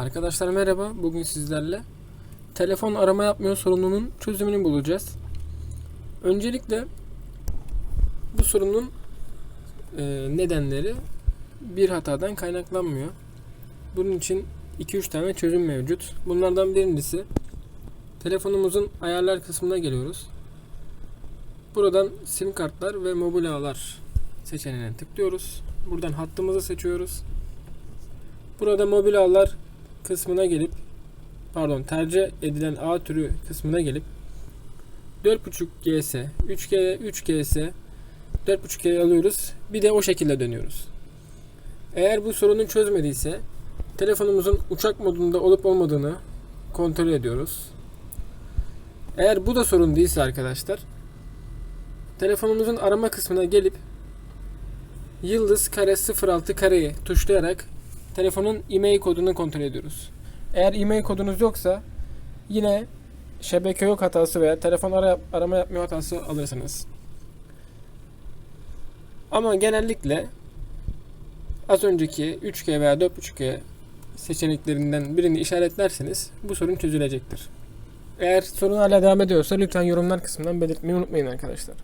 Arkadaşlar merhaba. Bugün sizlerle telefon arama yapmıyor sorununun çözümünü bulacağız. Öncelikle bu sorunun e, nedenleri bir hatadan kaynaklanmıyor. Bunun için 2-3 tane çözüm mevcut. Bunlardan birincisi telefonumuzun ayarlar kısmına geliyoruz. Buradan sim kartlar ve mobil ağlar seçeneğine tıklıyoruz. Buradan hattımızı seçiyoruz. Burada mobil ağlar kısmına gelip pardon tercih edilen ağ türü kısmına gelip 4.5 GS, 3G, 3GS, 4.5G alıyoruz. Bir de o şekilde dönüyoruz. Eğer bu sorunu çözmediyse telefonumuzun uçak modunda olup olmadığını kontrol ediyoruz. Eğer bu da sorun değilse arkadaşlar telefonumuzun arama kısmına gelip yıldız kare 06 kareyi tuşlayarak telefonun e-mail kodunu kontrol ediyoruz. Eğer e-mail kodunuz yoksa yine şebeke yok hatası veya telefon ara, arama yapmıyor hatası alırsınız. Ama genellikle az önceki 3G veya 4.5G seçeneklerinden birini işaretlerseniz bu sorun çözülecektir. Eğer sorun hala devam ediyorsa lütfen yorumlar kısmından belirtmeyi unutmayın arkadaşlar.